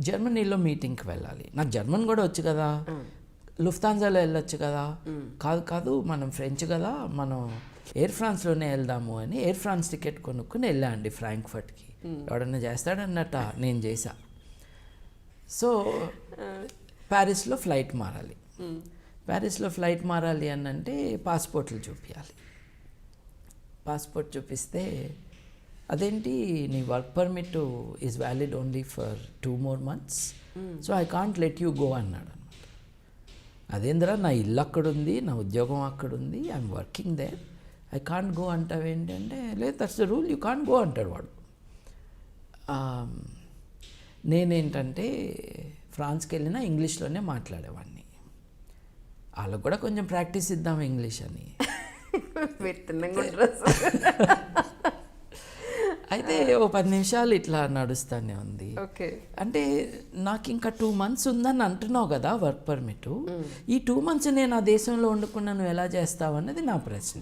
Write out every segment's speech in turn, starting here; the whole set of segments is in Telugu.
జర్మనీలో మీటింగ్కి వెళ్ళాలి. నాకు జర్మన్ కూడా వచ్చు కదా. లుఫ్తాన్జాలో వెళ్ళొచ్చు కదా. కాదు కాదు మనం ఫ్రెంచ్ కదా. మనం ఎయిర్ ఫ్రాన్స్లోనే వెళ్దాము అని ఎయిర్ ఫ్రాన్స్ టికెట్ కొనుక్కుని వెళ్ళా అండి ఫ్రాంక్ఫర్ట్కి ఎవడన్నా చేస్తాడన్నట్ట నేను చేశా. సో ప్యారిస్లో ఫ్లైట్ మారాలి. ప్యారిస్లో ఫ్లైట్ మారాలి అని అంటే పాస్పోర్ట్లు చూపించాలి పాస్పోర్ట్ చూపిస్తే అదేంటి నీ work permit is valid only for two more months so I can't let you go అన్నాడు అనమాట అదేంద్రా నా ఇల్లు అక్కడుంది నా ఉద్యోగం అక్కడుంది I'm working there I can't go అంటావు ఏంటంటే లేదు that's the rule you can't go అంటాడు వాడు. ఆ, నేనేంటంటే ఫ్రాన్స్కి వెళ్ళినా ఇంగ్లీష్లోనే మాట్లాడేవాడిని. వాళ్ళకు కూడా కొంచెం ప్రాక్టీస్ ఇద్దాం ఇంగ్లీష్ అని. అయితే ఓ పది నిమిషాలు ఇట్లా నడుస్తానే ఉంది. ఓకే. అంటే నాకు ఇంకా టూ మంత్స్ ఉందని అంటున్నావు కదా వర్క్ పర్మిట్ ఈ టూ మంత్స్ నేను ఆ దేశంలో వండుకున్నా నువ్వు ఎలా చేస్తావు అన్నది నా ప్రశ్న.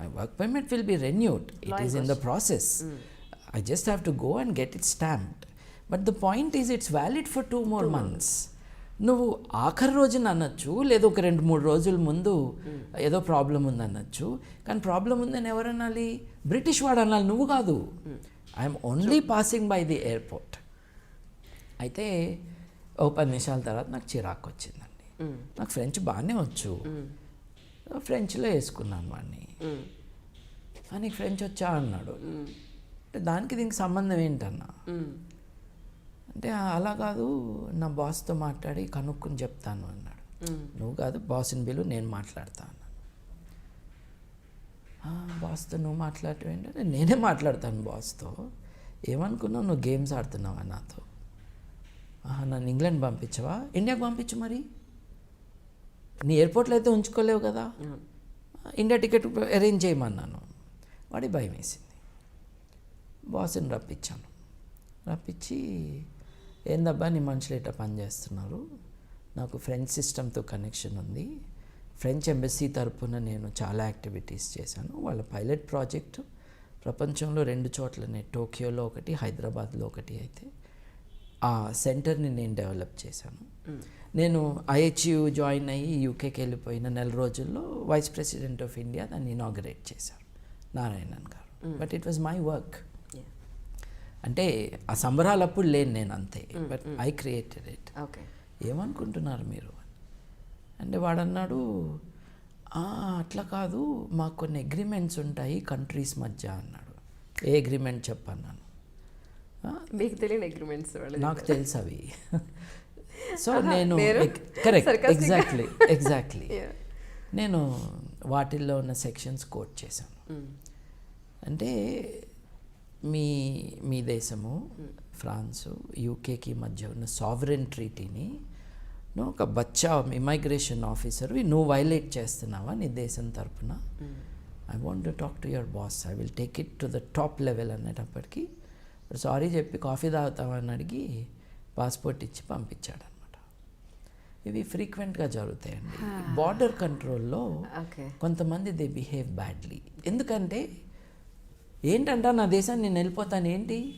My work permit will be renewed it is in the process I just have to go and get it stamped but the point is it's valid for two more months నువ్వు ఆఖరి రోజున అనొచ్చు లేదా ఒక రెండు మూడు రోజుల ముందు ఏదో ప్రాబ్లం ఉంది అనొచ్చు కానీ ప్రాబ్లం ఉందని ఎవరు అనాలి? బ్రిటిష్ వాడు అనాలి నువ్వు కాదు. I'm only passing by the airport అయితే ఓ పది నిమిషాల తర్వాత నాకు చిరాకు వచ్చిందండి. నాకు ఫ్రెంచ్ బాగానే వచ్చు. ఫ్రెంచ్లో వేసుకున్నాను వాడిని. "ఆ, నీకు ఫ్రెంచ్ వచ్చా? అన్నాడు. అంటే దానికి దీనికి సంబంధం ఏంటన్నా? అంటే "ఆ, అలా కాదు నా బాస్తో మాట్లాడి కనుక్కుని చెప్తాను అన్నాడు. నువ్వు కాదు బాస్ని బిలు నేను మాట్లాడతా అన్నాను "ఆ, బాస్తో నువ్వు మాట్లాడటం ఏంటంటే నేనే మాట్లాడతాను బాస్తో. ఏమనుకున్నావు? నువ్వు గేమ్స్ ఆడుతున్నావా నాతో? "ఆహా, నన్ను ఇంగ్లాండ్ పంపించవా? ఇండియాకి పంపించు మరి. నీ ఎయిర్పోర్ట్లో అయితే ఉంచుకోలేవు కదా. ఇండియా టికెట్ అరేంజ్ చేయమన్నాను. వాడి భయం వేసింది బాస్ని రప్పించాను. రప్పించి ఏందబ్బా నీ మనుషులు ఇట్లా పనిచేస్తున్నారు నాకు ఫ్రెంచ్ సిస్టమ్తో కనెక్షన్ ఉంది. ఫ్రెంచ్ ఎంబసీ తరపున నేను చాలా యాక్టివిటీస్ చేశాను. వాళ్ళ పైలట్ ప్రాజెక్టు ప్రపంచంలో రెండు చోట్లనే టోక్యోలో ఒకటి హైదరాబాద్లో ఒకటి అయితే. ఆ సెంటర్ని నేను డెవలప్ చేశాను. నేను ఐహెచ్యు జాయిన్ అయ్యి యూకేకి వెళ్ళిపోయిన నెల రోజుల్లో వైస్ ప్రెసిడెంట్ ఆఫ్ ఇండియా దాన్ని ఇనాగరేట్ చేశారు నారాయణన్ గారు. But it was my work అంటే ఆ సంబరాలు అప్పుడు లేను నేను అంతే but I created it okay. ఏమనుకుంటున్నారు మీరు? అంటే వాడన్నాడు "ఆ, అట్లా కాదు మాకు కొన్ని అగ్రిమెంట్స్ ఉంటాయి కంట్రీస్ మధ్య అన్నాడు. ఏ అగ్రిమెంట్ చెప్పన్నాను "ఆ, మీకు తెలియని అగ్రిమెంట్స్ నాకు తెలుసు అవి. సో నేను కరెక్ట్. Exactly exactly. నేను వాటిల్లో ఉన్న సెక్షన్స్ కోట్ చేశాను. అంటే మీ మీ దేశము ఫ్రాన్సు యూకేకి మధ్య ఉన్న సావరెన్ ట్రీటీని నువ్వు ఒక బచ్చా ఇమైగ్రేషన్ ఆఫీసర్ నువ్వు వైలేట్ చేస్తున్నావా నీ దేశం తరపున? I want to talk to your boss I will take it to the top level అనేటప్పటికి సారీ చెప్పి కాఫీ తాగుతామని అడిగి పాస్పోర్ట్ ఇచ్చి పంపించాడు అనమాట ఇవి ఫ్రీక్వెంట్గా జరుగుతాయండి. బార్డర్ కంట్రోల్లో కొంతమంది దే బిహేవ్ బ్యాడ్లీ ఎందుకంటే ఏంటంట నా దేశాన్ని నేను వెళ్ళిపోతాను ఏంటి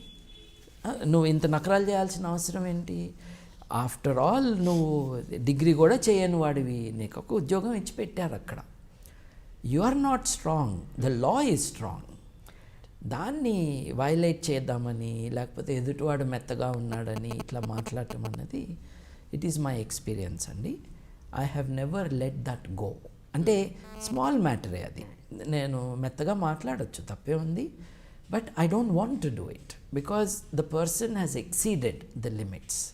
నువ్వు ఇంత నకరాలు చేయాల్సిన అవసరం ఏంటి? ఆఫ్టర్ ఆల్ నువ్వు డిగ్రీ కూడా చేయని వాడివి. నీకు ఒక ఉద్యోగం ఇచ్చి పెట్టారు అక్కడ. You are not strong the law is strong దాన్ని వైలేట్ చేద్దామని లేకపోతే ఎదుటివాడు మెత్తగా ఉన్నాడని ఇట్లా మాట్లాడటం అన్నది ఇట్ ఈస్ మై ఎక్స్పీరియన్స్ అండి. I have never let that go అంటే స్మాల్ మ్యాటరే అది. నేను మెత్తగా మాట్లాడొచ్చు తప్పే ఉంది. But I don't want to do it because the person has exceeded the limits